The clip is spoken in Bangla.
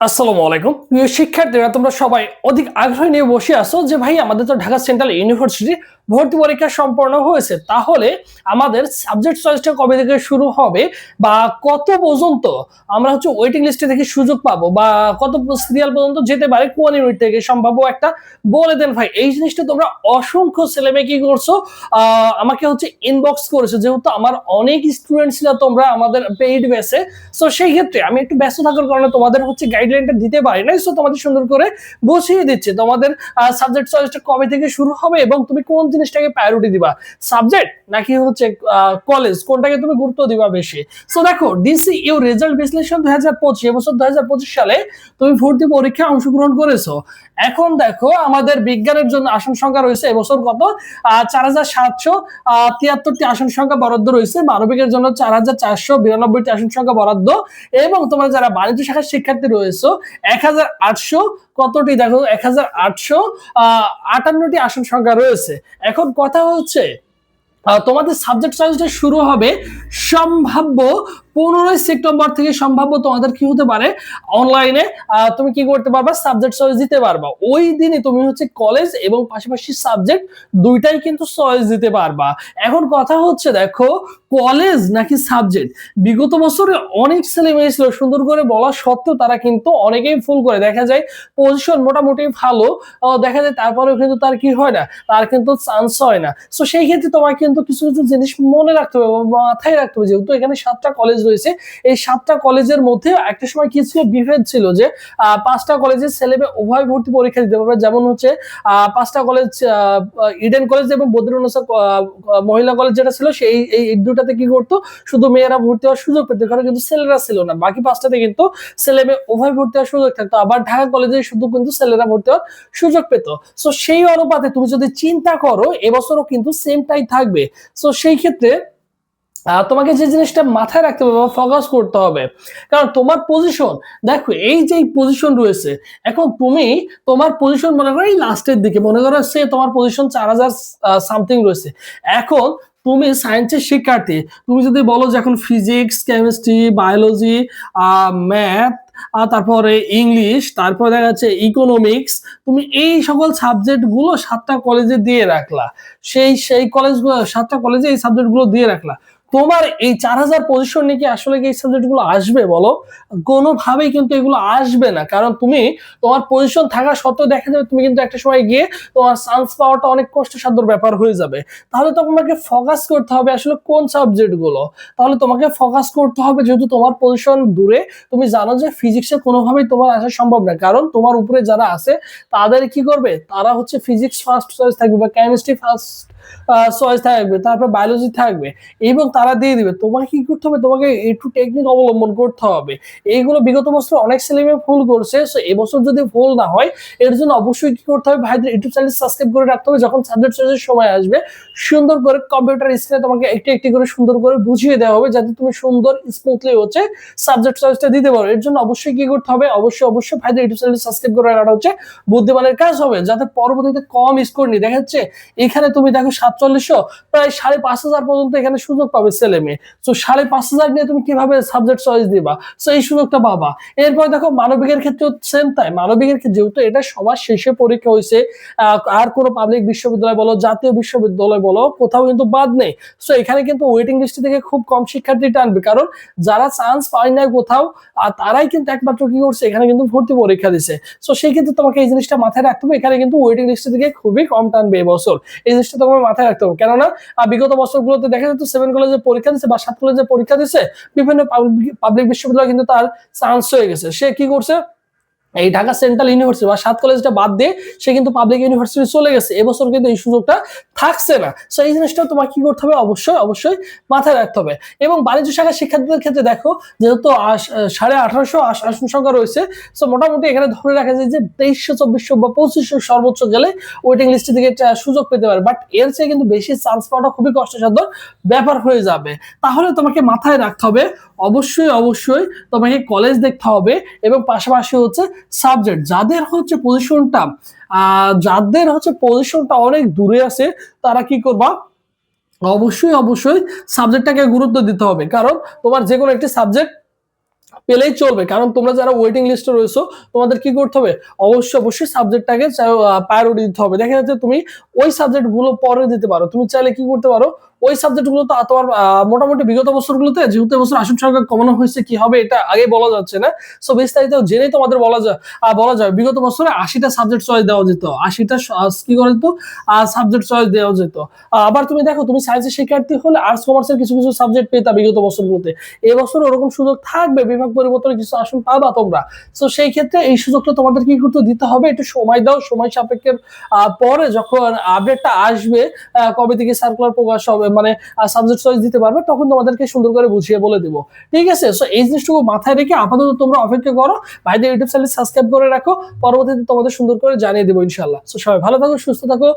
আসসালামু আলাইকুম। প্রিয় শিক্ষার্থীরা, তোমরা সবাই অধিক আগ্রহ নিয়ে বসে আছো যে ভাই আমাদের তো ঢাকা সেন্ট্রাল ইউনিভার্সিটি ভর্তি পরীক্ষা সম্পন্ন হয়েছে। তাহলে আমাদের সাবজেক্ট চয়েসটা কবে থেকে শুরু হবে বা কত পর্যন্ত আমরা হচ্ছে ওয়েটিং লিস্টে থেকে সুযোগ পাবো বা কত সিরিয়াল পর্যন্ত যেতে পারে, কোন ইউনিট থেকে সম্ভাব্য একটা বলে দেন ভাই। এই জিনিসটা তোমরা অসংখ্য ছেলেমেয়ে কি করছ? আমাকে হচ্ছে ইনবক্স করেছ। যেহেতু আমার অনেক স্টুডেন্ট ছিল তোমরা আমাদের পেইড বেসে সো সেই ক্ষেত্রে আমি একটু ব্যস্ত থাকার কারণে তোমাদের হচ্ছে গাইডলাইনটা দিতে পারি না সো তোমাদের সুন্দর করে বসিয়ে দিচ্ছে তোমাদের সাবজেক্ট চয়েসটা কবে থেকে শুরু হবে এবং তুমি কোন জিনিসটাকে প্রায়োরিটি দিবা। সাবজেক্ট নাকি হচ্ছে কলেজ কোনটাকে তুমি গুরুত্ব দিবা বেশি? সো দেখো ডিসি ইউ রেজাল্ট বিশ্লেষণ দুই হাজার পঁচিশ এবছর দুই হাজার পঁচিশ সালে তুমি ভর্তি পরীক্ষায় অংশগ্রহণ করেছ। এখন দেখো, আমাদের বিজ্ঞানের জন্য আসন সংখ্যা রয়েছে এবছর কত? চার হাজার সাতশো তিয়াত্তরটি আসন সংখ্যা বরাদ্দ রয়েছে। মানবিকের জন্য চার হাজার চারশো বিরানব্বইটি আসন সংখ্যা বরাদ্দ। এবং তোমরা যারা বাণিজ্য শাখার শিক্ষার্থী রয়েছে, এক হাজার আটশো কতটি দেখো? এক হাজার আটশো আটান্নটি আসন সংখ্যা রয়েছে। এখন কথা হচ্ছে তোমাদের সাবজেক্ট চয়েসটা শুরু হবে সম্ভাব্য পনেরোই সেপ্টেম্বর থেকে সম্ভাব্য তোমাদের কি হতে পারে? অনলাইনে তুমি কি করতে পারবা? সাবজেক্ট চয়েস দিতে পারবা। ওই দিনই তুমি হচ্ছে কলেজ এবং পাশাপাশি সাবজেক্ট দুইটাই কিন্তু চয়েস দিতে পারবা। এখন কথা হচ্ছে, দেখো কলেজ নাকি সাবজেক্ট বিগত বছরে অনেক ছেলে মেয়ে ছিল, সুন্দর করে বলা সত্ত্বেও তারা কিন্তু অনেকেই ফুল করে। দেখা যায় পজিশন মোটামুটি ভালো দেখা যায় তারপরেও কিন্তু তার কি হয় না? তার কিন্তু চান্স হয় না। তো সেই ক্ষেত্রে তোমার কিন্তু কিছু কিছু জিনিস মনে রাখতে হবে মাথায় রাখতে হবে, যেহেতু এখানে সাতটা কলেজ রয়েছে। এই সাতটা কলেজের মধ্যে একটা সময় কি ছিল? বিভেদ ছিল যে পাঁচটা কলেজের ছেলে উভয় ভর্তি পরীক্ষা দিতে পারবে যেমন হচ্ছে পাঁচটা কলেজ ইডেন কলেজ এবং বদ্রীনাথ মহিলা কলেজ যেটা ছিল, সেই, এই দুটাতে কি করতো? শুধু মেয়েরা ভর্তি হওয়ার সুযোগ পেত, কারণ কিন্তু ছেলেরা ছিল না। বাকি পাঁচটাতে কিন্তু ছেলে উভয় ভর্তি হওয়ার সুযোগ থাকতো। আবার ঢাকা কলেজে শুধু কিন্তু ছেলেরা ভর্তি হওয়ার সুযোগ পেত। সো সেই অনুপাতে তুমি যদি চিন্তা করো, এবছরও কিন্তু সেমটাই থাকবে। সো সেই ক্ষেত্রে তোমাকে যে জিনিসটা মাথায় রাখতে হবে বা ফোকাস করতে হবে, কারণ তোমার পজিশন দেখো এই যে পজিশন রয়েছে, এখন তুমি তোমার পজিশন মনে করো এই লাস্টের দিকে, মনে করো সে তোমার পজিশন চার হাজার সামথিং রয়েছে। এখন তুমি সায়েন্সের শিক্ষার্থী, তুমি যদি বলো যে এখন ফিজিক্স কেমিস্ট্রি বায়োলজি ম্যাথ তারপরে ইংলিশ তারপর দেখা যাচ্ছে ইকোনমিক্স তুমি এই সকল সাবজেক্টগুলো সাতটা কলেজে দিয়ে রাখলা। সেই সেই কলেজগুলো সাতটা কলেজে এই সাবজেক্টগুলো দিয়ে রাখলা। তোমার এই চার হাজার পজিশন নিয়ে কি আসলে কি এই সাবজেক্টগুলো আসবে বলো? কোনোভাবেই কিন্তু এগুলো আসবে না। কারণ তুমি তোমার পজিশন থাকা সত্ত্বেও দেখা যাবে তুমি কিন্তু একটা সময় গিয়ে তোমার চান্স পাওয়াটা অনেক কষ্টসাধ্যর ব্যাপার হয়ে যাবে। তাহলে তোমাকে ফোকাস করতে হবে আসলে কোন সাবজেক্টগুলো? তাহলে তোমাকে ফোকাস করতে হবে যেহেতু তোমার পজিশন দূরে। তুমি জানো যে ফিজিক্সে কোনোভাবেই তোমার আসা সম্ভব না। কারণ তোমার উপরে যারা আছে, তাদের কি করবে? তারা হচ্ছে ফিজিক্স ফার্স্ট চয়েস থাকবে বা কেমিস্ট্রি ফার্স্ট চয়েস থাকবে, তারপর বায়োলজি থাকবে। এবং তারা দিয়ে দিবে। তোমাকে কি করতে হবে? তোমাকে একটু টেকনিক অবলম্বন করতে হবে। এইগুলো বিগত বছর অনেক ছেলে মেয়ে ভুল করছে। সো এবছর যদি ভুল না হয়, এর জন্য অবশ্যই কি করতে হবে? ভাইদের ইউটিউব চ্যানেল সাবস্ক্রাইব করে রাখতে হবে। যখন সাবজেক্ট চয়েসের সময় আসবে, সুন্দর করে কম্পিউটার স্ক্রিনে তোমাকে একটি একটি করে সুন্দর করে বুঝিয়ে দেওয়া হবে, যাতে তুমি সুন্দর স্মুথলি হচ্ছে সাবজেক্ট চয়েসটা দিতে পারো। এর জন্য অবশ্যই কি করতে হবে? অবশ্যই অবশ্যই ভাইদের ইউটিউব চ্যানেল সাবস্ক্রাইব করে রাখাটা হচ্ছে বুদ্ধিমানের কাজ হবে, যাতে পরবর্তীতে কম স্কোর নিয়ে দেখা যাচ্ছে, এখানে তুমি দেখো সাতচল্লিশশো, প্রায় সাড়ে পাঁচ হাজার পর্যন্ত এখানে সুযোগ পাবে। ছেলে মেয়ে। তো সাড়ে পাঁচ হাজার নিয়ে তুমি কীভাবে সাবজেক্ট চয়েস দিবা? তো এই সুযোগটা এরপর দেখো, মানবিকের সেম তাই। মানবিকের যেহেতু এটা সবার শেষে পরীক্ষা হয়েছে আর পাবলিক বিশ্ববিদ্যালয় বলো, জাতীয় বিশ্ববিদ্যালয় বলো, কোথাও কিন্তু বাদ নেই। এখানে কিন্তু ওয়েটিং লিস্ট থেকে খুব কম শিক্ষার্থী টানবে। কারণ যারা চান্স পায় না কোথাও, আর তারাই কিন্তু একমাত্র কি করছে, এখানে কিন্তু ভর্তি পরীক্ষা দিছে। সো সেই ক্ষেত্রে তোমাকে এই জিনিসটা মাথায় রাখতে হবে। এখানে কিন্তু ওয়েটিং লিস্ট থেকে খুবই কম টানবে এবছর এই জিনিসটা তোমার মাথায় রাখতে হবে। কেননা বিগত বছরগুলোতে দেখা যেত সেভেন কলেজে পরীক্ষা দিচ্ছে বা সাত কলেজে পরীক্ষা দিচ্ছে বিভিন্ন পাবলিক বিশ্ববিদ্যালয় কিন্তু তার চান্স হয়ে গেছে। সে কি করছে? এই ঢাকা সেন্ট্রাল ইউনিভার্সিটি বা সাত কলেজটা বাদ দিয়ে সে কিন্তু পাবলিক ইউনিভার্সিটি চলে গেছে। এবছর কিন্তু এই সুযোগটা থাকছে না। সো এই জিনিসটা তোমার কি করতে হবে? অবশ্যই অবশ্যই মাথায় রাখতে হবে। এবং বাণিজ্য শাখার শিক্ষার্থীদের ক্ষেত্রে দেখো, যেহেতু সাড়ে আঠারোশো আসন সংখ্যা রয়েছে সো মোটামুটি এখানে ধরে রাখা যায় যে তেইশশো, চব্বিশশো বা পঁচিশশো সর্বোচ্চ গেলে ওয়েটিং লিস্টে থেকে সুযোগ পেতে পারে। বাট এর চেয়ে কিন্তু বেশি চান্স পাওয়াটা খুবই কষ্টসাধ্য ব্যাপার হয়ে যাবে। তাহলে তোমাকে মাথায় রাখতে হবে, অবশ্যই অবশ্যই তোমাকে কলেজ দেখতে হবে এবং পাশাপাশি হচ্ছে সাবজেক্ট যাদের হচ্ছে পজিশনটা যাদের হচ্ছে পজিশনটা অনেক দূরে আছে তারা কি করবা? অবশ্যই অবশ্যই সাবজেক্টটাকে গুরুত্ব দিতে হবে। কারণ তোমার যে কোনো একটি সাবজেক্ট পেলেই চলবে। কারণ তোমরা যারা ওয়েটিং লিস্টে রয়েছো, তোমাদের কি করতে হবে? অবশ্যই অবশ্যই সাবজেক্টটাকে প্রায়োরিটি দিতে হবে। দেখা যাচ্ছে তুমি ওই সাবজেক্টগুলো পরে দিতে পারো। তুমি চাইলে কি করতে পারো? ওই সাবজেক্টগুলো তো তোমার মোটামুটি বিগত বছরগুলোতে, যেহেতু এবছর আসন সংখ্যা কমানো হয়েছে, কি হবে এটা আগে বলা যাচ্ছে না। সো বিস্তারিত জেনেই তোমাদের বলা যায় বলা যায়। বিগত বছরে আশিটা সাবজেক্ট চয়েস দেওয়া যেত। আশিটা কি করে যেত সাবজেক্ট চয়েস দেওয়া যেত। আবার তুমি দেখো, তুমি সায়েন্সের শিক্ষার্থী হলে আর্টস কমার্সের কিছু কিছু সাবজেক্ট পেতা বিগত বছরগুলোতে। এবছর ওরকম সুযোগ থাকবে বিভাগ পরিবর্তনের কিছু আসন পাবা তোমরা। তো সেই ক্ষেত্রে এই সুযোগটা তোমাদের কি করতে দিতে হবে? একটু সময় দাও, সময় সাপেক্ষের পরে যখন আপডেটটা আসবে কবে থেকে সার্কুলার প্রকাশ হবে মানে সাবজেক্ট চয়েস দিতে পারবে, তখন তোমাদেরকে সুন্দর করে বুঝিয়ে বলে দেবো। ঠিক আছে? সো এই জিনিসটুকু মাথায় রেখে আপাতত তোমরা অপেক্ষা করো ভাইদের ইউটিউব চ্যানেল সাবস্ক্রাইব করে রাখো, পরবর্তীতে তোমাদের সুন্দর করে জানিয়ে দেবো ইনশাল্লাহ সো সবাই ভালো থাকো, সুস্থ থাকো